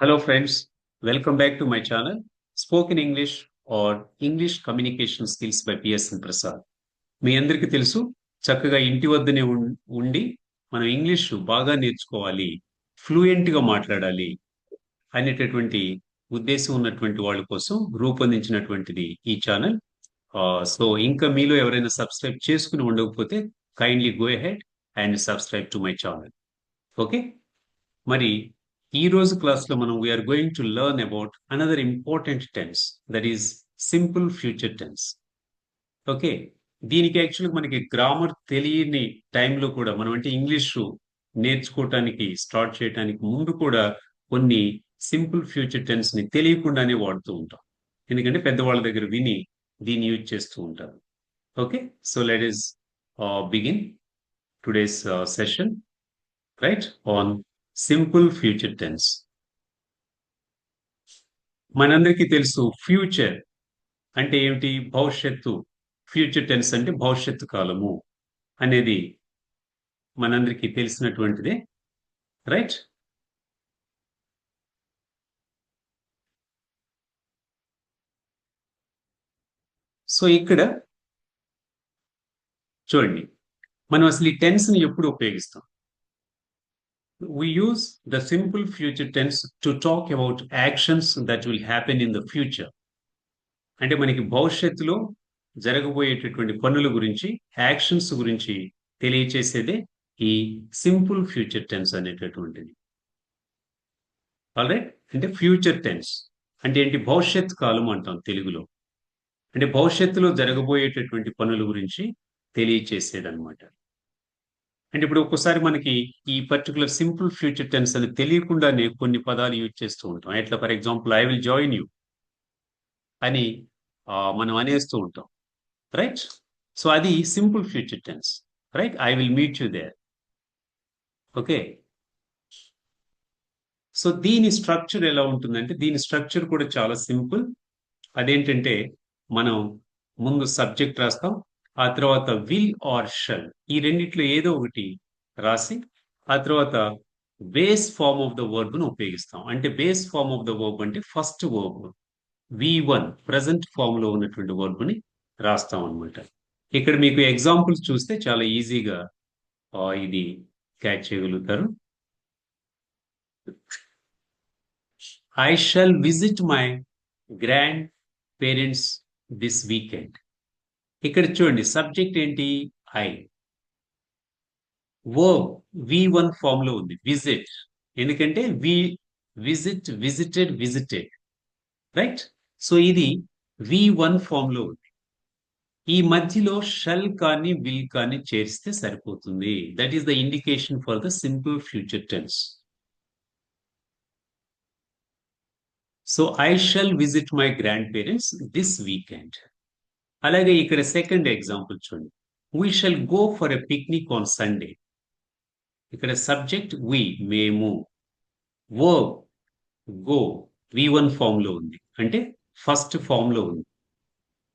Hello friends, welcome back to my channel, Spoken English or English Communication Skills by PSN Prasad మీ అందరికీ తెలుసు చక్కగా ఇంటి వద్దనే ఉం- ఉండి మనం ఇంగ్లీష్ బాగా నేర్చుకోవాలి ఫ్లూయెంట్గా మాట్లాడాలి అనేటటువంటి ఉద్దేశం ఉన్నటువంటి వాళ్ళ కోసం రూపొందించినటువంటిది ఈ ఛానల్ సో ఇంకా మీలో ఎవరైనా సబ్స్క్రైబ్ చేసుకుని ఉండకపోతే kindly go ahead and subscribe to my channel okay మరి ఈ రోజు క్లాస్లో మనం we are going to learn about another important tense that is simple future tense okay దీనికి యాక్చువల్గా మనకి గ్రామర్ తెలియని టైంలో కూడా మనం అంటే ఇంగ్లీషు నేర్చుకోవటానికి స్టార్ట్ చేయడానికి ముందు కూడా కొన్ని సింపుల్ ఫ్యూచర్ టెన్స్ని తెలియకుండానే వాడుతూ ఉంటాం. ఎందుకంటే పెద్దవాళ్ళ దగ్గర విని దీన్ని యూజ్ చేస్తూ ఉంటారు. Okay so let us begin today's session right on simple future tense. మనందరికీ తెలుసు ఫ్యూచర్ అంటే ఏమిటి? భవిష్యత్తు. ఫ్యూచర్ టెన్స్ అంటే భవిష్యత్తు కాలము అనేది మనందరికీ తెలిసినటువంటిదే రైట్? సో ఇక్కడ చూడండి మనం అసలు ఈ టెన్స్ని ఎప్పుడు ఉపయోగిస్తాం? We use the simple future tense to talk about actions that will happen in the future. అంటే మనకి భవిష్యత్తులో జరగబోయేటటువంటి పనుల గురించి యాక్షన్స్ గురించి తెలియచేసేదే ఈ సింపుల్ ఫ్యూచర్ టెన్స్ అనేటటువంటిది. ఆల్రైట్ అంటే ఫ్యూచర్ టెన్స్ అంటే ఏంటి? భవిష్యత్ కాలం అంటాం తెలుగులో. అంటే భవిష్యత్తులో జరగబోయేటటువంటి పనుల గురించి తెలియచేసేదన్నమాట. అండ్ ఇప్పుడు ఒక్కోసారి మనకి ఈ పర్టికులర్ సింపుల్ ఫ్యూచర్ టెన్స్ అని తెలియకుండానే కొన్ని పదాలు యూజ్ చేస్తూ ఉంటాం. ఎట్లా for example I will join you అని మనం అనేస్తూ ఉంటాం. రైట్ సో అది simple future tense right I will meet you there okay so దీని స్ట్రక్చర్ ఎలా ఉంటుందంటే దీని స్ట్రక్చర్ కూడా చాలా సింపుల్ అదేంటంటే మనం ముందు సబ్జెక్ట్ రాస్తాం ఆ తర్వాత విల్ ఆర్ షల్. ఈ రెండిట్లో ఏదో ఒకటి రాసి ఆ తర్వాత బేస్ ఫార్మ్ ఆఫ్ ద వర్బ్ను ఉపయోగిస్తాం. అంటే base form of the verb అంటే first verb. V one present ఫామ్లో ఉన్నటువంటి వర్బ్ని రాస్తాం అనమాట ఇక్కడ మీకు ఎగ్జాంపుల్స్ చూస్తే చాలా ఈజీగా ఇది క్యాచ్ చేయగలుగుతారు. I shall visit my grandparents this weekend. ఇక్కడ చూడండి సబ్జెక్ట్ ఏంటి? ఐ ఓ వి వన్ ఫామ్లో ఉంది. విజిట్ ఎందుకంటే V visit visited visited right so ఇది వి వన్ ఫామ్లో ఉంది. ఈ మధ్యలో షల్ కానీ విల్ కానీ చేరిస్తే సరిపోతుంది. That is the indication for the simple future tense so I shall visit my grandparents this weekend అలాగే ఇక్కడ సెకండ్ ఎగ్జాంపుల్ చూడండి. We shall go for a picnic on Sunday ఇక్కడ సబ్జెక్ట్ వి మేము verb go V one ఫామ్లో ఉంది. అంటే first ఫామ్లో ఉంది.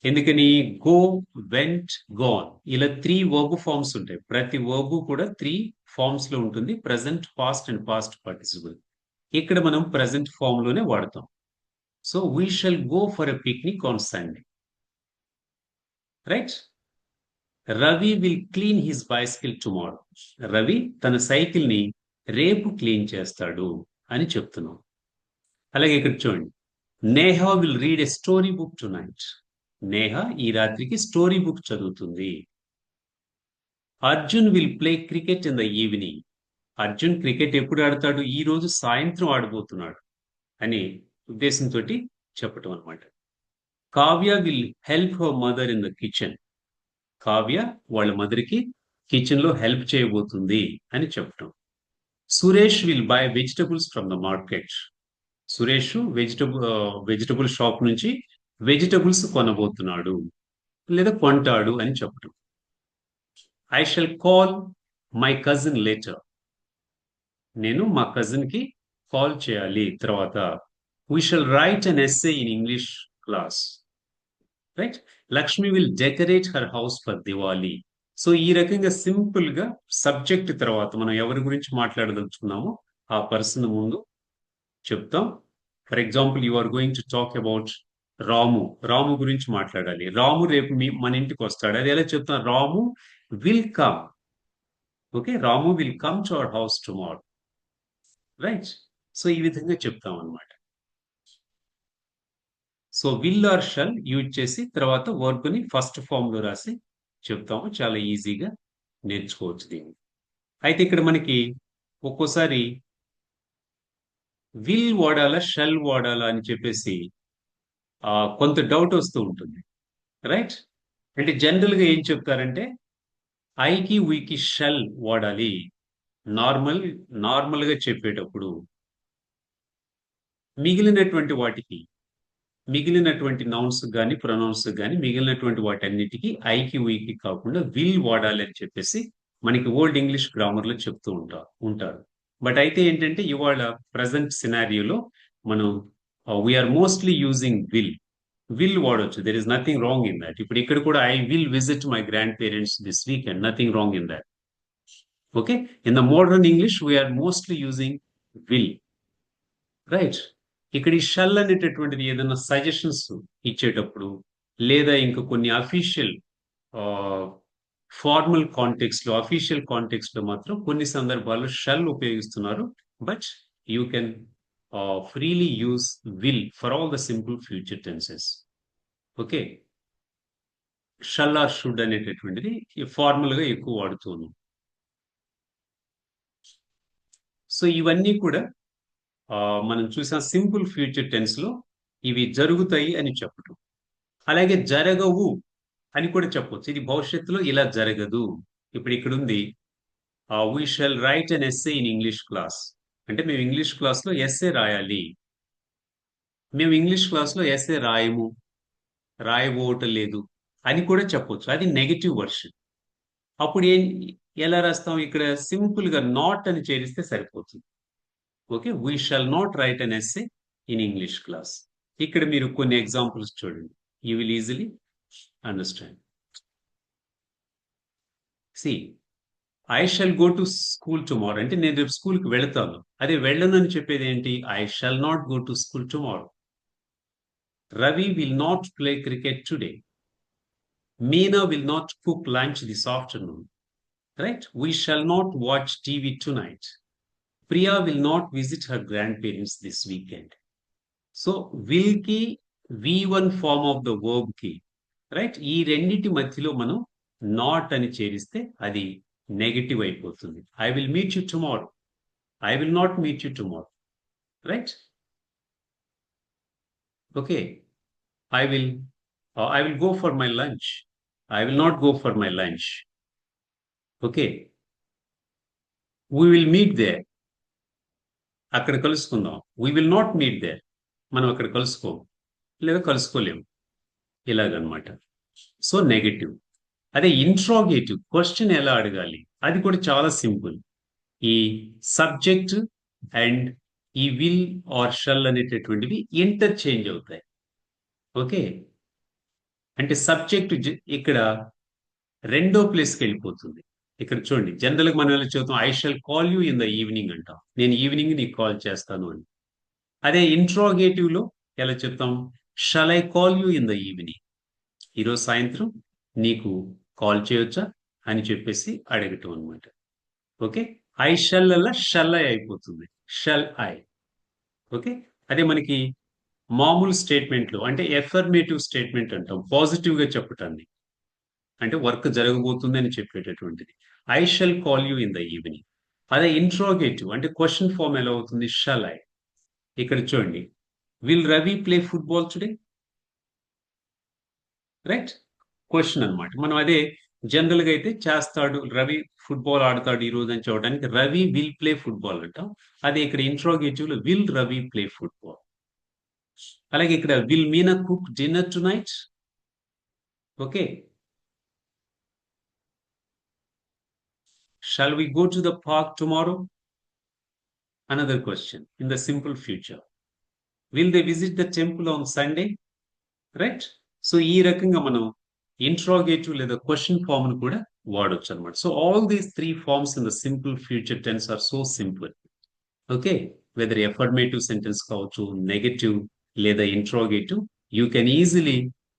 ఎందుకని? గో వెంట్ గోన్ ఇలా త్రీ వర్గు ఫార్మ్స్ ఉంటాయి. ప్రతి వర్గు కూడా త్రీ ఫామ్స్లో ఉంటుంది. Present past and past participle ఇక్కడ మనం ప్రజెంట్ ఫామ్లోనే వాడతాం. So we shall go for a picnic on Sunday right Ravi will clean his bicycle tomorrow Ravi తన సైకిల్ని రేపు క్లీన్ చేస్తాడు అని చెప్తున్నాం. అలాగే ఇక్కడ చూడండి. Neha will read a story book tonight Neha ఈ రాత్రికి స్టోరీ బుక్ చదువుతుంది. Arjun will play cricket in the evening Arjun cricket ఎప్పుడు ఆడతాడు? ఈ రోజు సాయంత్రం ఆడబోతున్నాడు అని ఉద్దేశంతో చెప్పటం అనమాట Kavya will help her mother in the kitchen. Kavya వాళ్ళ మదర్కి కిచెన్లో హెల్ప్ చేయబోతుంది అని చెప్పటం. Suresh will buy vegetables from the market. Suresh vegetable vegetable shop నుంచి వెజిటబుల్స్ కొనబోతున్నాడు లేదా కొంటాడు అని చెప్పటం. I shall call my cousin later నేను మా కజిన్కి కాల్ చేయాలి. తర్వాత we shall write an essay in English class right Lakshmi will decorate her house for Diwali so ఈ రకంగా సింపుల్గా సబ్జెక్ట్ తర్వాత మనం ఎవరి గురించి మాట్లాడదలుచుకున్నామో ఆ పర్సన్ ముందు చెప్తాం. For example you are going to talk about Ramu. Ramu గురించి మాట్లాడాలి. రాము రేపు మీ మన ఇంటికి వస్తాడు. అది ఎలా చెప్తాం? Ramu will come okay Ramu will come to our house tomorrow right so ఈ విధంగా చెప్తాం అనమాట so will or shall use చేసి తర్వాత వర్క్ని ఫస్ట్ ఫామ్లో రాసి చెప్తాము. చాలా ఈజీగా నేర్చుకోవచ్చు దీన్ని. అయితే ఇక్కడ మనకి ఒక్కోసారి విల్ వాడాలా షల్ వాడాలా అని చెప్పేసి కొంత డౌట్ వస్తూ ఉంటుంది. రైట్ అంటే జనరల్గా ఏం చెప్తారంటే ఐకి వీకి షల్ వాడాలి. నార్మల్ నార్మల్గా చెప్పేటప్పుడు మిగిలినటువంటి వాటికి మిగిలినటువంటి నౌన్స్ కానీ ప్రొనౌన్స్ కానీ మిగిలినటువంటి వాటన్నిటికీ ఐకి వీకి కాకుండా విల్ వాడాలి అని చెప్పేసి మనకి ఓల్డ్ ఇంగ్లీష్ గ్రామర్లో చెప్తూ ఉంటా ఉంటారు. బట్ అయితే ఏంటంటే ఇవాళ ప్రజెంట్ సినారియోలో మనం we are mostly using will will వాడొచ్చు. There is nothing wrong in that ఇప్పుడు ఇక్కడ కూడా I will visit my grandparents this and nothing wrong in that okay in the modern English we are mostly using will right ఇక్కడ ఈ shall అనేటటువంటిది ఏదైనా suggestions ఇచ్చేటప్పుడు లేదా ఇంకా కొన్ని అఫీషియల్ ఫార్మల్ కాంటెక్స్ట్లో అఫీషియల్ కాంటెక్స్ట్లో మాత్రం కొన్ని సందర్భాల్లో షల్ ఉపయోగిస్తున్నారు. But you can freely use will for all the simple future tenses okay shall or should అనేటటువంటిది ఫార్మల్గా ఎక్కువ వాడుతున్నాం సో ఇవన్నీ కూడా మనం చూసిన సింపుల్ ఫ్యూచర్ టెన్స్లో ఇవి జరుగుతాయి అని చెప్పటం. అలాగే జరగవు అని కూడా చెప్పవచ్చు ఇది భవిష్యత్తులో ఇలా జరగదు. ఇప్పుడు ఇక్కడ ఉంది we shall write an essay in English class అంటే మేము ఇంగ్లీష్ క్లాస్లో ఎస్ఏ రాయాలి. మేము ఇంగ్లీష్ క్లాస్లో ఎస్ఏ రాయము రాయబోవటం లేదు అని కూడా చెప్పొచ్చు. అది నెగటివ్ వర్షన్ అప్పుడు ఏం ఎలా రాస్తాం? ఇక్కడ సింపుల్గా నాట్ అని చేరిస్తే సరిపోతుంది. Okay we shall not write an essay in English class ఇక్కడ మీరు కొన్ని ఎగ్జాంపుల్స్ చూడండి. You will easily understand see I shall go to school tomorrow అంటే నేను రేపు స్కూల్కి వెళతాను. అదే వెళ్ళను అని చెప్పేది ఏంటి? I shall not go to school tomorrow Ravi will not play cricket today Meena will not cook lunch this afternoon right we shall not watch TV tonight Priya will not visit her grandparents this weekend so విల్కి V one form of the వర్బ్కి right ఈ రెండింటి మధ్యలో మనం not అని చేరిస్తే అది negative అయిపోతుంది. I will meet you tomorrow I will not meet you tomorrow right okay I will I will go for my lunch I will not go for my lunch okay we will meet there అక్కడ కలుసుకుందాం. We will not meet there మనం అక్కడ కలుసుకోం. లేదా కలుసుకోలేము ఇలాగనమాట. So negative అదే interrogative question ఎలా అడగాలి? అది కూడా చాలా సింపుల్. ఈ సబ్జెక్ట్ అండ్ ఈ విల్ ఆర్ షల్ అనేటటువంటివి ఇంటర్చేంజ్ అవుతాయి. ఓకే? అంటే సబ్జెక్ట్ ఇక్కడ రెండో ప్లేస్కి వెళ్ళిపోతుంది. ఇక్కడ చూడండి జనరల్గా మనం ఎలా చెబుతాం I shall call you in the evening అంటాం. నేను ఈవినింగ్ నీకు కాల్ చేస్తాను అని. అదే ఇంట్రాగేటివ్లో ఎలా చెప్తాం? Shall I call you in the evening ఈరోజు సాయంత్రం నీకు కాల్ చేయొచ్చా అని చెప్పేసి అడగటం అనమాట ఓకే? ఐ షల్ అలా షల్ ఐ అయిపోతుంది. Shall I okay? అదే మనకి మామూలు స్టేట్మెంట్లు అంటే ఎఫర్మేటివ్ స్టేట్మెంట్ అంటాం పాజిటివ్గా చెప్పటాన్ని అంటే వర్క్ జరగబోతుంది అని చెప్పేటటువంటిది. I shall call you in the evening. అదే ఇంట్రోగేటివ్ అంటే క్వశ్చన్ ఫామ్ ఎలా అవుతుంది? Shall I. ఇక్కడ చూడండి. Will Ravi play football today? Right? Question అన్నమాట. మనం అదే జనరల్గా అయితే చేస్తాడు రవి ఫుట్బాల్ ఆడతాడు ఈ రోజు అని చూడడానికి రవి విల్ ప్లే ఫుట్బాల్ అంటాం. అదే ఇక్కడ ఇంట్రోగేటివ్లో విల్ రవి ప్లే ఫుట్బాల్. అలాగే ఇక్కడ will Meena cook dinner tonight okay. Shall we go to the park tomorrow? Another question. In the simple future. Will they visit the temple on Sunday? Right so ఈ రకంగా మనం interrogative లేదా question ఫామ్ను కూడా వాడొచ్చు అనమాట so all these three forms in the simple future tense are so simple okay whether affirmative sentence కావచ్చు negative లేదా interrogative you can easily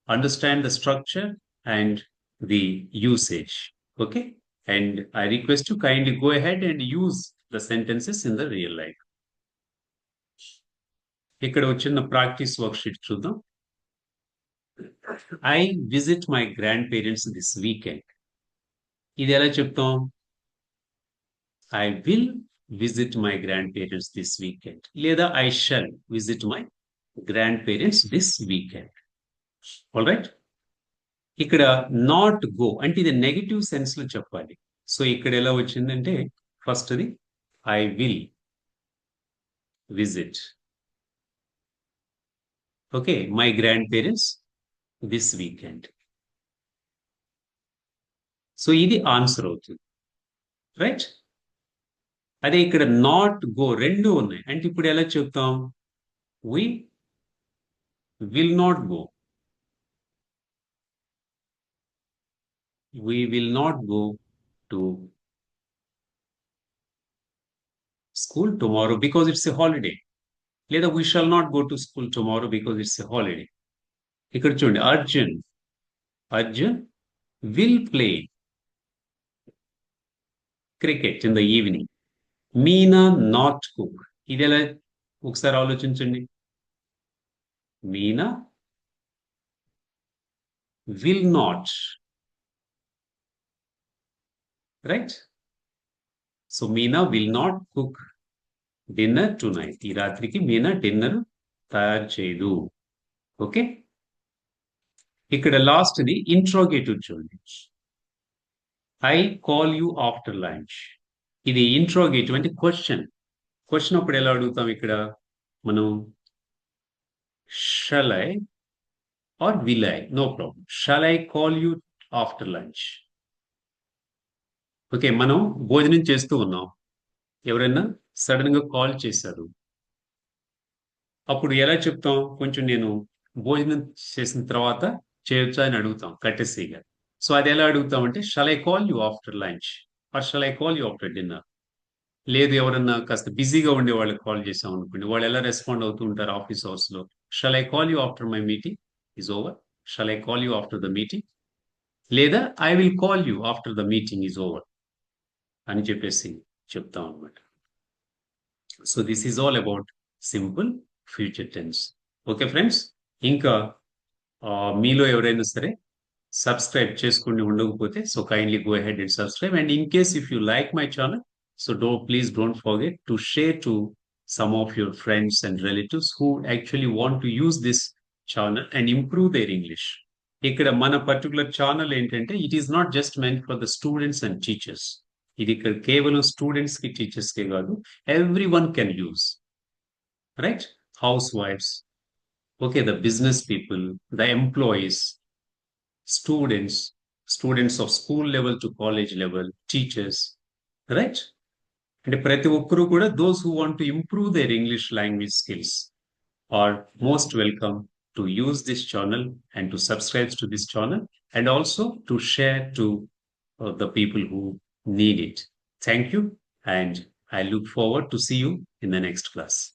understand the structure and the usage okay And I request you kindly go ahead and use the sentences in the real life. ఇక్కడ వచ్చిన practice work sheet చూద్దాం. I visit my grandparents this weekend ఇది ఎలా చెప్తాం? I will visit my grandparents this weekend లేదా I shall visit my grandparents this weekend all right ఇక్కడ not go అంటే ఇది నెగిటివ్ సెన్స్లో చెప్పాలి. సో ఇక్కడ ఎలా వచ్చిందంటే ఫస్ట్ అది I will visit okay my grandparents this weekend so ఇది ఆన్సర్ అవుతుంది. రైట్ అదే ఇక్కడ నాట్ గో రెండు ఉన్నాయి. అంటే ఇప్పుడు ఎలా చెప్తాం? We will not go we will not go to school tomorrow because it's a holiday. later we shall not go to school tomorrow because it's a holiday. ఇక్కడ చూడండి Arjun Arjun will play cricket in the evening Meena not cook ఇది ఎలా ఒకసారి ఆలోచించండి Meena will not write so Meena will not cook dinner tonight ఈ రాత్రికి Meena dinner తయారు చేయదు. ఓకే ఇక్కడ లాస్ట్ది ఇంట్రోగేటివ్ చూడండి I call you after lunch ఇది ఇంట్రోగేటివ్ అంటే క్వశ్చన్ క్వశ్చన్ అప్పుడు ఎలా అడుగుతాం ఇక్కడ? మనం shall I I or will I no problem shall I I call you after lunch okay మనం భోజనం చేస్తూ ఉన్నాం. ఎవరైనా సడన్గా కాల్ చేశారు. అప్పుడు ఎలా చెప్తాం? కొంచెం నేను భోజనం చేసిన తర్వాత చేయొచ్చా అని అడుగుతాం కట్టెసీగా సో అది ఎలా అడుగుతాం అంటే shall I call you after lunch or shall I call you after dinner లేదు ఎవరన్నా కాస్త బిజీగా ఉండే వాళ్ళకి కాల్ చేసాం అనుకోండి. వాళ్ళు ఎలా రెస్పాండ్ అవుతూ ఉంటారు ఆఫీస్ అవర్స్లో shall I call you after my meeting is over shall I call you after the meeting లేదా I will call you after the meeting is over అని చెప్పేసి చెప్తాం అనమాట so this is all about simple future tense okay friends ఇంకా మీలో ఎవరైనా సరే subscribe చేసుకుని ఉండకపోతే so kindly go head and subscribe and in case if you like my channel so do please don't forget to share to some of your friends and relatives who actually want to use this channel and improve their English. ఇక్కడ మన particular channel ఏంటంటే it is not just men for the students and teachers ఇది ఇక్కడ కేవలం స్టూడెంట్స్కి టీచర్స్కి కాదు every one can use right house wives okay the business people the employees students students of school level to college level teachers right అంటే ప్రతి ఒక్కరూ కూడా those who want to improve their English language skills are most welcome to use this channel and to subscribe to this channel and also to share to the people who need it. Thank you, and I look forward to see you in the next class.